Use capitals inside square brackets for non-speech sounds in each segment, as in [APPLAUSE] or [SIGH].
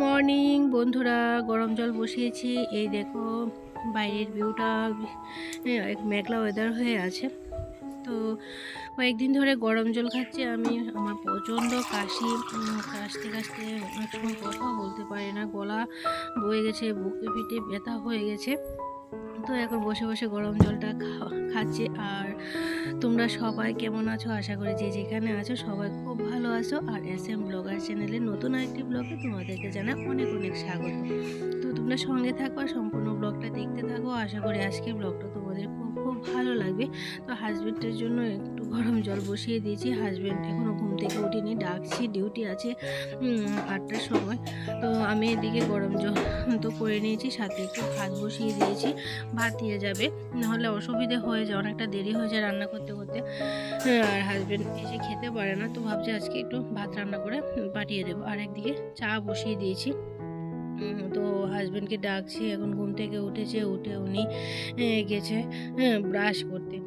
Morning বন্ধুরা, গরম জল বসিয়েছি। এই দেখো, বাইরের ভিউটা মেঘলা ওয়েদার হয়ে আছে। তো কয়েকদিন ধরে গরম জল খাচ্ছি আমি, আমার প্রচণ্ড কাশি। কাশতে কাশতে অনেক সময় কথা বলতে পারি না, গলা বয়ে গেছে, বুকে পিঠে ব্যথা হয়ে গেছে। তো এখন বসে বসে গরম জলটা খাচ্ছি। আর তোমরা সবাই কেমন আছো? আশা করি যে যেখানে আছো সবাই খুব ভালো আছো। আর এস এম ব্লগার চ্যানেলে নতুন আরেকটি ব্লগে তোমাদেরকে জানা অনেক অনেক স্বাগত। তো তোমরা সঙ্গে থাকো আর সম্পূর্ণ ব্লগটা দেখতে থাকো। আশা করি আজকের ব্লগটা তোমাদের খুব খুব ভালো লাগবে। তো হাজব্যান্ডের জন্য গরম জল বসিয়ে দিয়েছি হাজব্যান্ড এখনও ঘুম থেকে উঠিনি ডাকছি ডিউটি আছে আটটার সময়। তো আমি এদিকে গরম জল তো করে নিয়েছি সাথে একটু ভাত বসিয়ে দিয়েছি ভাত দিয়ে যাবে নাহলে অসুবিধে হয়ে যায় অনেকটা দেরি হয়ে যায় রান্না করতে করতে। হ্যাঁ, আর হাজব্যান্ড এসে খেতে পারে না তো ভাবছি আজকে একটু ভাত রান্না করে পাঠিয়ে দেবো। আর একদিকে চা বসিয়ে দিয়েছি। তো হাজব্যান্ডকে ডাকছি এখন ঘুম থেকে উঠেছে উঠে উনি গেছে ব্রাশ করতে। উম,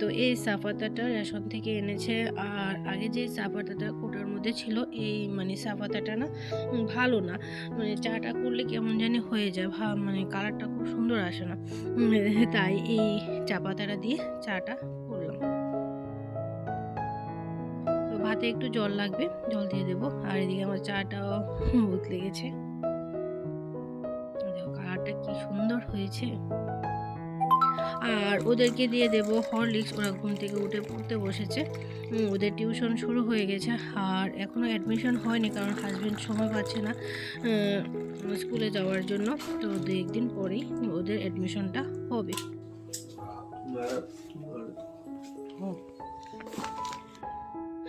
তো এই চা পাতাটা রেশন থেকে এনেছে। আর আগে যে চা পাতাটা কোটার মধ্যে ছিল, এই মানে চা পাতাটা না ভালো না। মানে চাটা করলে কেমন জানি হয়ে যায়, ভা মানে কালারটা খুব সুন্দর আসে না। [LAUGHS] তাই এই চা পাতাটা দিয়ে চাটা করলাম। তো ভাতে একটু জল লাগবে, জল দিয়ে দেবো। আর এদিকে আমার চাটাও উতলে গেছে। দেখো কালারটা কি সুন্দর হয়েছে। আর ওদেরকে দিয়ে দেব হরলিক্স। ওরা ঘুম থেকে উঠে পড়তে বসেছে। ওদের টিউশন শুরু হয়ে গেছে। আর এখনও অ্যাডমিশন হয়নি কারণ হাজব্যান্ড সময় পাচ্ছে না স্কুলে যাওয়ার জন্য। তো দু একদিন পরেই ওদের অ্যাডমিশনটা হবে।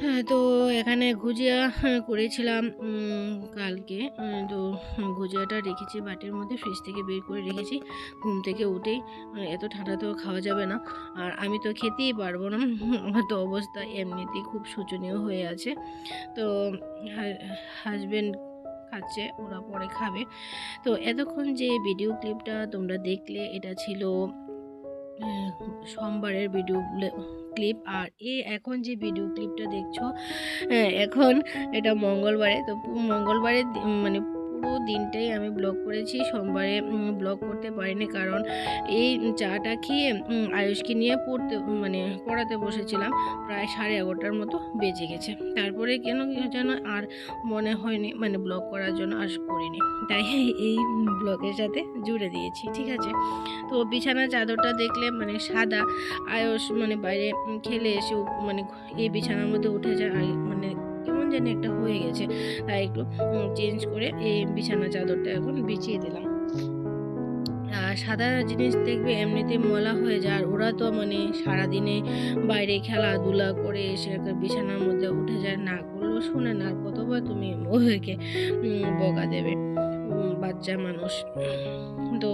হ্যাঁ তো এখানে গুজিয়া করেছিলাম কালকে। তো গুজিয়াটা রেখেছি, বাটির মধ্যে ফ্রিজ থেকে বের করে রেখেছি। ঘুম থেকে উঠেই এত ঠান্ডা তো খাওয়া যাবে না। আর আমি তো খেতেই পারব না। আমার তো অবস্থা এমনিতেই খুব শোচনীয় হয়ে আছে। তো হাজব্যান্ড খাচ্ছে, ওরা পরে খাবে। তো এতক্ষণ যে ভিডিও ক্লিপটা তোমরা দেখলে, এটা ছিল সোমবারের ভিডিও ক্লিপ আর এ এখন যে ভিডিও ক্লিপটা দেখছ হ্যাঁ, এখন এটা মঙ্গলবারে। তো মঙ্গলবারে মানে পুরো দিনটাই আমি ব্লগ করেছি। সোমবারে ব্লগ করতে পারিনি কারণ এই চাটা খেয়ে আয়ুষকে নিয়ে পড়তে মানে পড়াতে বসেছিলাম। প্রায় সাড়ে এগারোটার মতো বেজে গেছে। তারপরে কেন যেন আর মনে হয়নি মানে ব্লগ করার জন্য আর করিনি। তাই এই ব্লগের সাথে জুড়ে দিয়েছি, ঠিক আছে? তো বিছানার চাদরটা দেখলে মানে সাদা আয়ুষ মানে বাইরে খেলে এসে মানে এই বিছানার মধ্যে উঠে যায় মানে জানি একটা হয়ে গেছে। তাই একটু চেঞ্জ করে এই বিছানা চাদরটা এখন বিছিয়ে দিলাম। আর সাদা জিনিস দেখবে এমনিতে মলা হয়ে যায়, আর ওরা তো মানে সারাদিনে বাইরে খেলাধুলা করে এসে একটা বিছানার মধ্যে উঠে যায়, না করলেও শুনে না কতবার তুমি ওদেরকে বকা দেবে বাচ্চা মানুষ। তো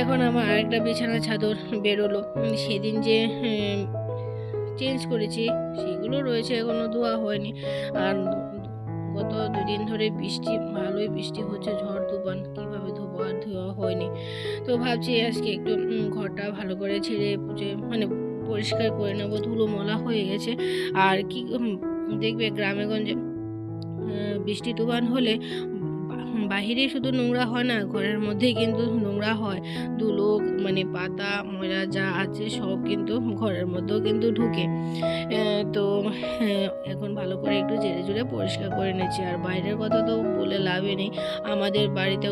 এখন আমার আরেকটা বিছানা চাদর বেরোলো। সেদিন যে চেঞ্জ করেছি, সেগুলো রয়েছে এখনও ধোয়া হয়নি। আর গত দুদিন ধরে বৃষ্টি, ভালোই বৃষ্টি হচ্ছে, ঝড়, তুফান, কীভাবে ধোবো আর ধোয়া হয়নি। তো ভাবছি আজকে একটু ঘরটা ভালো করে ছেড়ে পুজো মানে পরিষ্কার করে নেব, ধুলো মলা হয়ে গেছে। আর কি দেখবে গ্রামেগঞ্জে বৃষ্টি, তুফান হলে বাহিরে শুধু নোংরা হয় না ঘরের মধ্যেই কিন্তু নোংরা হয়। ধুলো মানে পাতা ময়লা যা আছে সব কিন্তু ঘরের মধ্যেও কিন্তু ঢুকে। তো আহ, এখন ভালো করে একটু জেরে জুড়ে পরিষ্কার করে নিচ্ছি আর বাইরের কথা তো বলে লাভই নেই। আমাদের বাড়িতে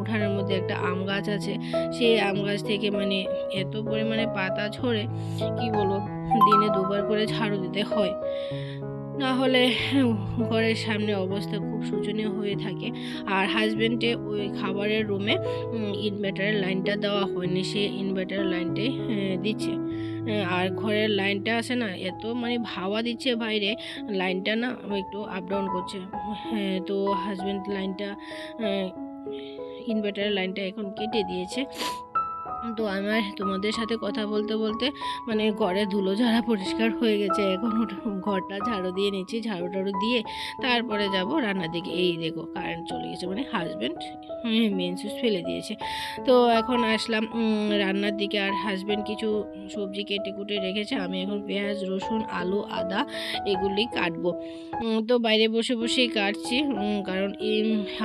উঠানের মধ্যে একটা আম গাছ আছে। সেই আম গাছ থেকে মানে এত পরিমাণে পাতা ঝরে কি বলব দিনে দুবার করে ঝাড়ু দিতে হয়। না হলে ঘরের সামনে অবস্থা খুব শোচনীয় হয়ে থাকে। আর হাজব্যান্ডে ওই খাবারের রুমে ইনভার্টারের লাইনটা দেওয়া হয়নি। সে ইনভার্টারের লাইনটাই দিচ্ছে। আর ঘরের লাইনটা আছে না এত মানে ভাওয়া দিচ্ছে বাইরে লাইনটা না একটু আপ ডাউন করছে। হ্যাঁ, তো হাজব্যান্ড লাইনটা ইনভার্টারের লাইনটা এখন কেটে দিয়েছে। তো আমার তোমাদের সাথে কথা বলতে বলতে মানে ঘরে ধুলো ঝাড়া পরিষ্কার হয়ে গেছে। এখন ঘরটা ঝাড়ু দিয়ে নিচ্ছি, ঝাড়ু টাড়ু দিয়ে তারপরে যাব রান্নার দিকে। এই দেখো কারেন্ট চলে গেছে মানে হাজব্যান্ড মেন সুইচ ফেলে দিয়েছে। তো এখন আসলাম রান্নার দিকে। আর হাজব্যান্ড কিছু সবজি কেটে কুটে রেখেছে। আমি এখন পেঁয়াজ, রসুন, আলু, আদা এগুলি কাটবো। তো বাইরে বসে বসেই কাটছি কারণ এই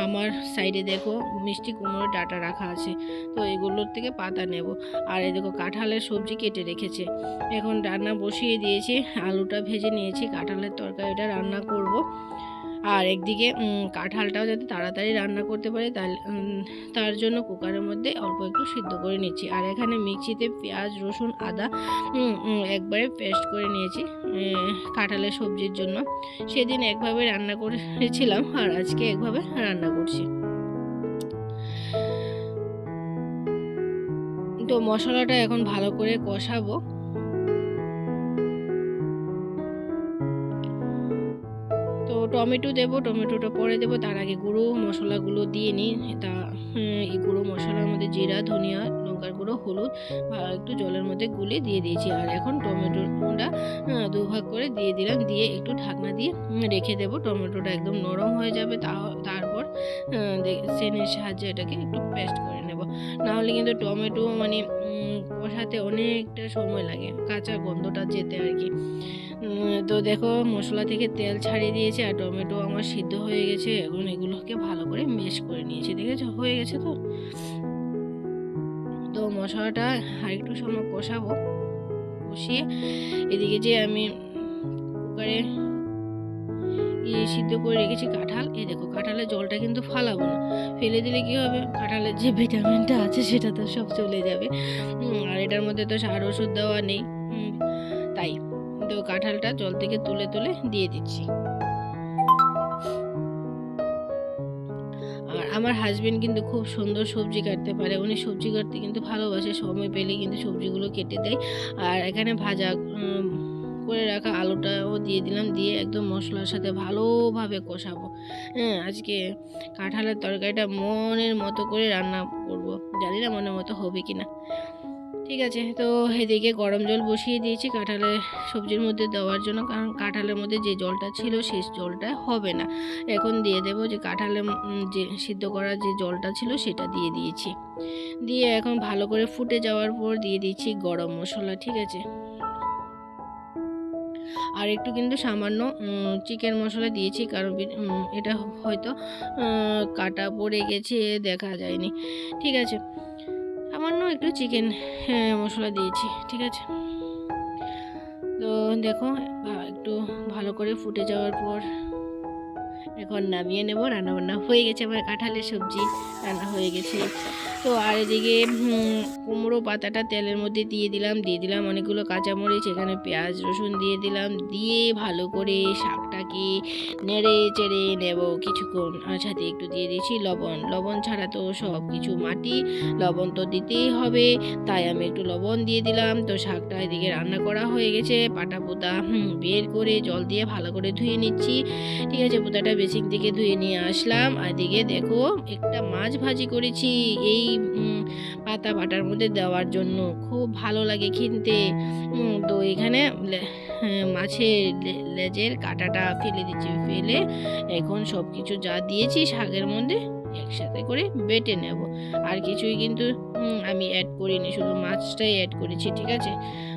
আমার সাইডে দেখো মিষ্টি কুমড়োর ডাটা রাখা আছে। তো এগুলোর থেকে পাতা নেব। আর এই দেখো কাঁঠালের সবজি কেটে রেখেছে। এখন রান্না বসিয়ে দিয়েছি। আলুটা ভেজে নিয়েছি। কাঁঠালের তরকারিটা রান্না করব। আর একদিকে কাঁঠালটাও যাতে তাড়াতাড়ি রান্না করতে পারে তার জন্য কুকারের মধ্যে অল্প একটু সিদ্ধ করে নিচ্ছি। আর এখানে মিক্সিতে পেঁয়াজ, রসুন, আদা একবারে পেস্ট করে নিয়েছি কাঁঠালের সবজির জন্য। সেদিন একভাবে রান্না করেছিলাম, আর আজকে একভাবে রান্না করছি। তো মশলাটা এখন ভালো করে কষাবো। তো টমেটো দেবো, টমেটোটা পরে দেবো, তার আগে গুঁড়ো মশলাগুলো দিয়ে নিই। তা এই গুঁড়ো মশলার মধ্যে জিরা, ধনিয়া, লঙ্কার গুঁড়ো, হলুদ, বা একটু জলের মধ্যে গুলে দিয়ে দিয়েছি। আর এখন টমেটোটা দুভাগ করে দিয়ে দিলাম। দিয়ে একটু ঢাকনা দিয়ে রেখে দেবো। টমেটোটা একদম নরম হয়ে যাবে তারপর সেনের সাহায্যে এটাকে একটু পেস্ট করে নেব নাহলে কিন্তু টমেটো মানে কষাতে অনেকটা সময় লাগে, কাঁচা গন্ধটা যেতে আর কি। তো দেখো মশলা থেকে তেল ছাড়িয়ে দিয়েছে আর টমেটো আমার সিদ্ধ হয়ে গেছে। এখন এগুলোকে ভালো করে মেশ করে নিয়েছি, দেখেছ? হয়ে গেছে তো? তো মশলাটা আর একটু সময় কষাবো। কষিয়ে এদিকে যে আমি কুকারে সিদ্ধ করে রেখেছি কাঁঠাল। এই দেখো, কাঁঠালের জলটা কিন্তু ফালাবো না। ফেলে দিলে কী হবে? কাঁঠালের যে ভিটামিনটা আছে, সেটা তো সব চলে যাবে। আর এটার মধ্যে তো সার ওষুধ দেওয়া নেই। তাই। তো কাঁঠালটা জল থেকে তুলে তুলে দিয়ে দিচ্ছি। আর আমার হাজবেন্ড কিন্তু খুব সুন্দর সবজি কাটতে পারে। উনি সবজি কাটতে কিন্তু ভালোবাসে। সময় পেলে কিন্তু সবজিগুলো কেটে দেয়। আর এখানে ভাজা করে রাখা আলুটাও দিয়ে দিলাম। দিয়ে একদম মশলার সাথে ভালোভাবে কষাবো। হ্যাঁ আজকে কাঁঠালের তরকারিটা মনের মতো করে রান্না করব। জানি না মনের মতো হবে কি না ঠিক আছে, তো এদিকে গরম জল বসিয়ে দিয়েছি কাঁঠালের সবজির মধ্যে দেওয়ার জন্য। কারণ কাঁঠালের মধ্যে যে জলটা ছিল সেই জলটা হবে না। এখন দিয়ে দেবো যে কাঁঠালে যে সিদ্ধ করা যে জলটা ছিল সেটা দিয়ে দিয়েছি। দিয়ে এখন ভালো করে ফুটে যাওয়ার পর দিয়ে দিচ্ছি গরম মশলা, ঠিক আছে? আর একটু কিন্তু সামান্য চিকেন মশলা দিয়েছি, কারণ এটা হয়তো কাটা পড়ে গেছে, দেখা যায়নি। ঠিক আছে, সামান্য একটু চিকেন মশলা দিয়েছি, ঠিক আছে? তো দেখো একটু ভালো করে ফুটে যাওয়ার পর এখন নামিয়ে নেব রান্না বান্না হয়ে গেছে, আমার কাঁঠালের সবজি রান্না হয়ে গেছে। তো আর এদিকে কুমড়ো পাতাটা তেলের মধ্যে দিয়ে দিলাম দিয়ে দিলাম অনেকগুলো কাঁচামরিচ, এখানে পেঁয়াজ, রসুন দিয়ে দিলাম, দিয়ে ভালো করে শাকটাকে নেড়ে চেড়ে নেব কিছুক্ষণ। আর সাথে একটু দিয়ে দিয়েছি লবণ। লবণ ছাড়া তো সব কিছু মাটি। লবণ তো দিতেই হবে। তাই আমি একটু লবণ দিয়ে দিলাম। তো শাকটা এদিকে রান্না করা হয়ে গেছে। পাটা পোতা বের করে জল দিয়ে ভালো করে ধুয়ে নিচ্ছি। ঠিক আছে, পোতাটা বেসিন থেকে ধুয়ে নিয়ে আসলাম। আর এদিকে দেখো, একটা মাছ ভাজি করেছি। এই পাতা বাটার মধ্যে দেওয়ার জন্য। খুব ভালো লাগে কিনতে তো এখানে মাছের লেজের কাঁটাটা ফেলে দিচ্ছি। ফেলে এখন সব কিছু যা দিয়েছি শাকের মধ্যে একসাথে করে বেটে নেব। আর কিছুই কিন্তু আমি অ্যাড করিনি, শুধু মাছটাই অ্যাড করেছি, ঠিক আছে?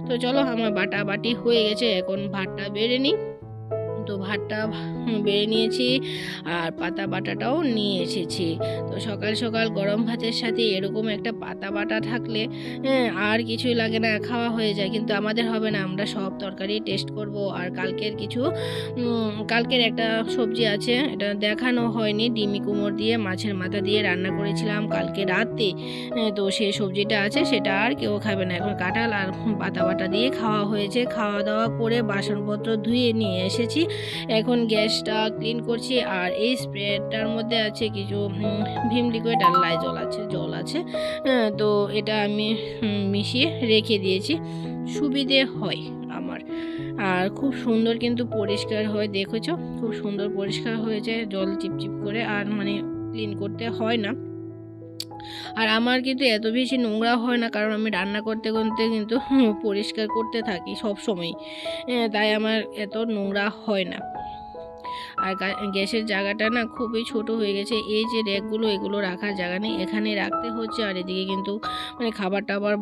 তো চলো, আমার বাটা বাটি হয়ে গেছে, এখন ভাতটা বেড়ে নিই। তো ভাতটা বেড়ে নিয়েছি আর পাতা বাটাটাও নিয়ে এসেছি। তো সকাল সকাল গরম ভাতের সাথে এরকম একটা পাতা বাটা থাকলে হ্যাঁ, আর কিছুই লাগে না খাওয়া হয়ে যায়। কিন্তু আমাদের হবে না আমরা সব তরকারি টেস্ট করব। আর কালকের কিছু কালকের একটা সবজি আছে এটা দেখানো হয়নি। ডিমি কুমড় দিয়ে মাছের মাথা দিয়ে রান্না করেছিলাম কালকে রাতে হ্যাঁ, তো সেই সবজিটা আছে সেটা আর কেউ খাবে না। এখন কাঁঠাল আর পাতা বাটা দিয়ে খাওয়া হয়েছে। খাওয়া দাওয়া করে বাসনপত্র ধুয়ে নিয়ে এসেছি। এখন গ্যাসটা ক্লিন করছি আর এই স্প্রেটার মধ্যে আছে কিছু ভিম লিকুইড আর লাইজল আছে জল আছে। হ্যাঁ, তো এটা আমি মিশিয়ে রেখে দিয়েছি। সুবিধে হয় আমার। আর খুব সুন্দর কিন্তু পরিষ্কার হয় দেখেছ? খুব সুন্দর পরিষ্কার হয়েছে জল চিপচিপ করে আর মানে ক্লিন করতে হয় না। আর আমার কিন্তু এত বেশি নোংরা হয় না, কারণ আমি রান্না করতে করতে কিন্তু পরিষ্কার করতে থাকি সব সময়। তাই আমার এত নোংরা হয় না। আর গ্যাসের জায়গাটা না খুবই ছোট হয়ে গেছে। এই যে র্যাকগুলো এগুলো রাখার জায়গা নেই। এখানে রাখতে হচ্ছে আর এদিকে কিন্তু মানে খাবার টাবার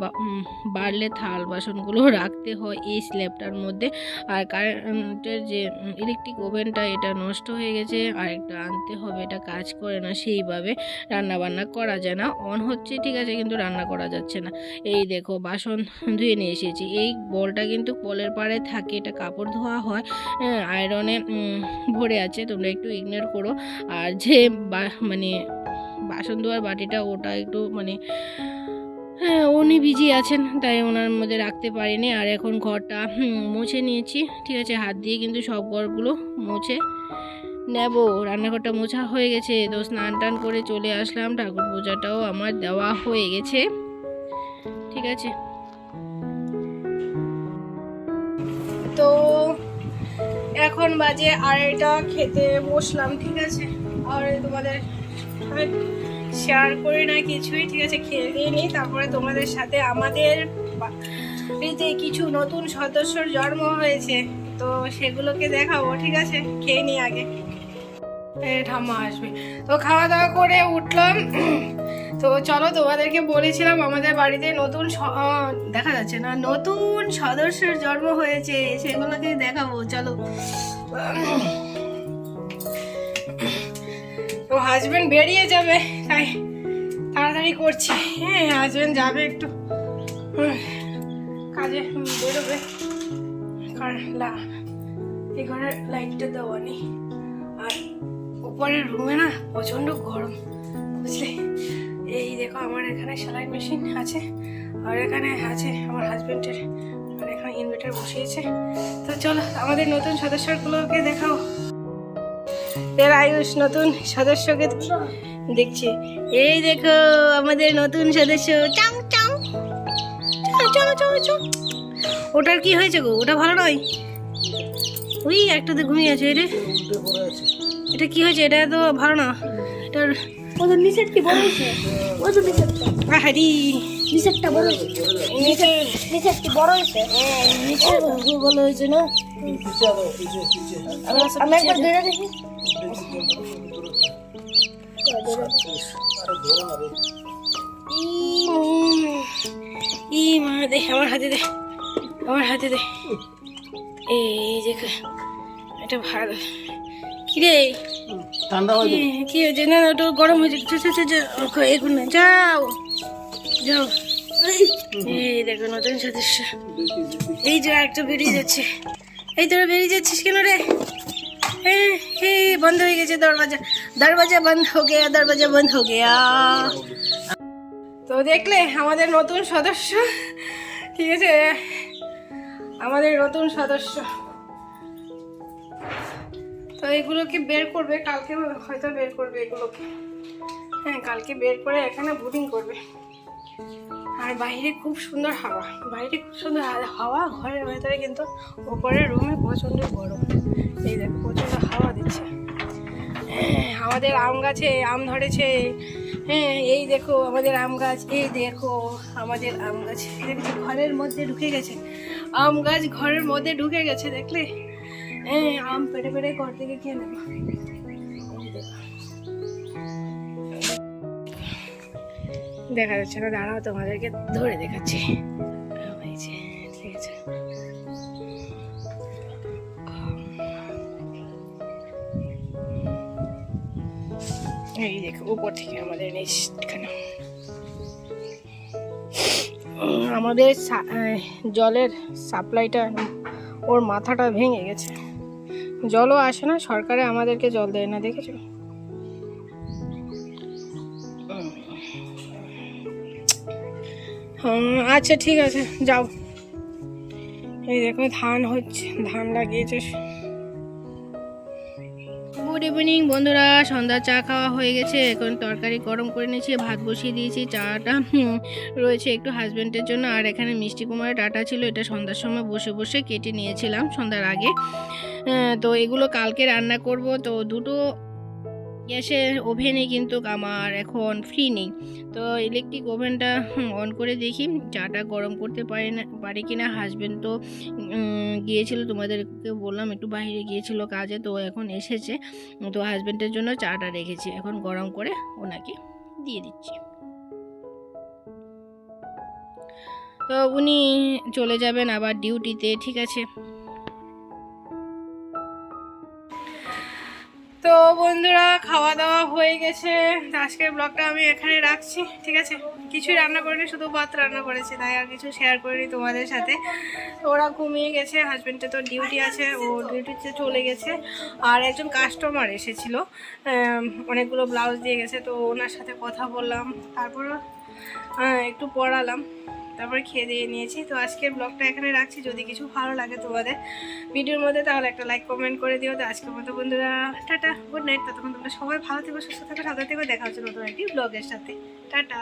বাড়লে থাল বাসনগুলো [LAUGHS] রাখতে হয় এই স্ল্যাবটার মধ্যে। আর কারেন্টের যে ইলেকট্রিক ওভেনটা এটা নষ্ট হয়ে গেছে। আর একটা আনতে হবে এটা কাজ করে না সেইভাবে রান্না বান্না করা যায় না। অন হচ্ছে ঠিক আছে কিন্তু রান্না করা যাচ্ছে না। এই দেখো বাসন [LAUGHS] ধুয়ে নিয়ে এসেছি। এই বলটা কিন্তু কলের পাড়ে থাকে। এটা কাপড় ধোয়া হয় হ্যাঁ, আয়রনে ভরে আছে। তোমরা একটু ইগনোর করো। আর যে মানে বাসন ধোয়ার বাটিটা ওটা একটু মানে হ্যাঁ উনি বিজি আছেন, তাই ওনার মধ্যে রাখতে পারিনি। আর এখন ঘরটা মুছে নিয়েছি, ঠিক আছে? হাত দিয়ে কিন্তু সব ঘরগুলো মুছে নেব। রান্নাঘরটা মোছা হয়ে গেছে, তো স্নান টান করে চলে আসলাম। ঠাকুর পূজাটাও আমার দেওয়া হয়ে গেছে, ঠিক আছে? এখন বাজে আড়াইটা, খেতে বসলাম, ঠিক আছে? আর তোমাদের শেয়ার করি না কিছুই, ঠিক আছে? খেয়ে দিয়ে নিই, তারপরে তোমাদের সাথে আমাদের বাড়িতে কিছু নতুন সদস্যর জন্ম হয়েছে, তো সেগুলোকে দেখাবো, ঠিক আছে? খেয়ে নিই আগে। ঠাম্মা আসবে। তো খাওয়া দাওয়া করে উঠলাম। তো চলো তোমাদেরকে বলেছিলাম আমাদের বাড়িতে নতুন দেখা যাচ্ছে না, নতুন সদস্যের জন্ম হয়েছে, সেগুলোকে দেখাবো, চলো। তো হাজবেন্ড বেরিয়ে যাবে, তাই তাড়াতাড়ি করছি। হ্যাঁ হাজবেন্ড যাবে একটু। কাজে বেরোবে। এই ঘরের লাইটটা দেওয়া নেই। আর উপরের রুমে না প্রচণ্ড গরম, বুঝলে? এই দেখো আমার এখানে সেলাই মেশিন আছে, আর এখানে আছে আমার হাজবেন্ডের আর এখানে ইনভার্টার বসিয়েছে। তো চলো, আমাদের নতুন সদস্যগুলোকে দেখাও। এর আয়ুষ নতুন সদস্যকে দেখছি। এই দেখো, আমাদের নতুন সদস্য। চাও চাও। চাও চাও ওটার কি হয়েছে গো? ওটা ভালো নয়? ওই একটাতে ঘুমিয়ে আছে রে। এটা কি হয়েছে? এটা তো ভালো না। এটার ওদের নিচের কি বড় হয়েছে? ওদের নিচেরটা হারি নিচেরটা বড় হয়েছে। নিচে নিচের কি বড় হয়েছে? না? আমি একবার ধরে দেখি। ই মা দে আমার হাতে দে আমার হাতে দে। এই দেখ এটা ভালো। কি রে ঠান্ডা হয়ে কি- হয়েছে? না ওটা গরম হয়েছে। না যাও। যাও। এই দেখো নতুন সদস্য। এই যে একটা বেরিয়ে যাচ্ছে। এই তোরা বেরিয়ে যাচ্ছিস কেন রে? বন্ধ হয়ে গেছে দরওয়াজা দরওয়াজা বন্ধ হো গেয়া দরওয়াজা বন্ধ হো গেয়া। তো দেখলে আমাদের নতুন সদস্য। ঠিক আছে? আমাদের নতুন সদস্য। তো এগুলোকে বের করবে কালকে হয়তো বের করবে এগুলোকে। হ্যাঁ কালকে বের করে এখানে বুটিং করবে। আর বাইরে খুব সুন্দর হাওয়া। বাইরে খুব সুন্দর হাওয়া ঘরের ভেতরে কিন্তু ওপরের রুমে প্রচণ্ড গরম। এই দেখো প্রচণ্ড হাওয়া দিচ্ছে। হ্যাঁ, আমাদের আম গাছে আম ধরেছে। হ্যাঁ এই দেখো আমাদের আম গাছ এই দেখো আমাদের আম গাছ। দেখছি ঘরের মধ্যে ঢুকে গেছে। আম গাছ ঘরের মধ্যে ঢুকে গেছে দেখলে? হ্যাঁ আম পেটে পেটে ঘর থেকে খেয়ে নেব। এই দেখো। যাচ্ছে না, দাঁড়াও, তোমাদেরকে ধরে দেখাচ্ছি। ঠিক আছে। এই দেখো, উপর থেকে আমাদের নিচখানে। আমাদের জলের সাপ্লাইটা ওর মাথাটা ভেঙে গেছে। জলও আসে না, সরকারে আমাদেরকে জল দেয় না, দেখেছ? আচ্ছা ঠিক আছে, যাও। এই দেখো, ধান হচ্ছে, ধান লাগিয়েছে। গুড ইভিনিং বন্ধুরা, সন্ধ্যা চা খাওয়া হয়ে গেছে। এখন তরকারি গরম করে নিয়েছি, ভাত বসিয়ে দিয়েছি, চাটা রয়েছে একটু হাজব্যান্ডের জন্য। আর এখানে মিষ্টি কুমারের ডাটা ছিল, এটা সন্ধ্যার সময় বসে বসে কেটে নিয়েছিলাম সন্ধ্যার আগে। তো এগুলো কালকে রান্না করব। তো দুটো গ্যাসের ওভেনে কিন্তু আমার এখন ফ্রি নেই। তো ইলেকট্রিক ওভেনটা অন করে দেখি। চাটা গরম করতে পারে না, পারে কি না হাজব্যান্ড তো গিয়েছিল তোমাদেরকে বললাম, একটু বাইরে গিয়েছিল কাজে, তো এখন এসেছে। তো হাজব্যান্ডের জন্য চাটা রেখেছি। এখন গরম করে ওনাকে দিয়ে দিচ্ছি। তো উনি চলে যাবেন আবার ডিউটিতে ঠিক আছে? তো বন্ধুরা খাওয়া দাওয়া হয়ে গেছে। আজকের ব্লগটা আমি এখানে রাখছি, ঠিক আছে? কিছুই রান্না করিনি, শুধু ভাত রান্না করেছি, তাই আর কিছু শেয়ার করিনি তোমাদের সাথে। ওরা ঘুমিয়ে গেছে হাজব্যান্ডে তো ডিউটি আছে, ও ডিউটিতে চলে গেছে। আর একজন কাস্টমার এসেছিল অনেকগুলো ব্লাউজ দিয়ে গেছে, তো ওনার সাথে কথা বললাম তারপর একটু পড়ালাম। তারপরে খেয়ে দিয়ে নিয়েছি। তো আজকের ব্লগটা এখানে রাখছি। যদি কিছু ভালো লাগে তোমাদের ভিডিওর মধ্যে, তাহলে একটা লাইক কমেন্ট করে দিও। তো আজকের মতো বন্ধুরা, টাটা গুড নাইট ততক্ষণ তোমরা সবাই ভালো থেকো, সুস্থ থাকো সাদা থেকো। দেখা হচ্ছে নতুন একটি ব্লগের সাথে। টাটা।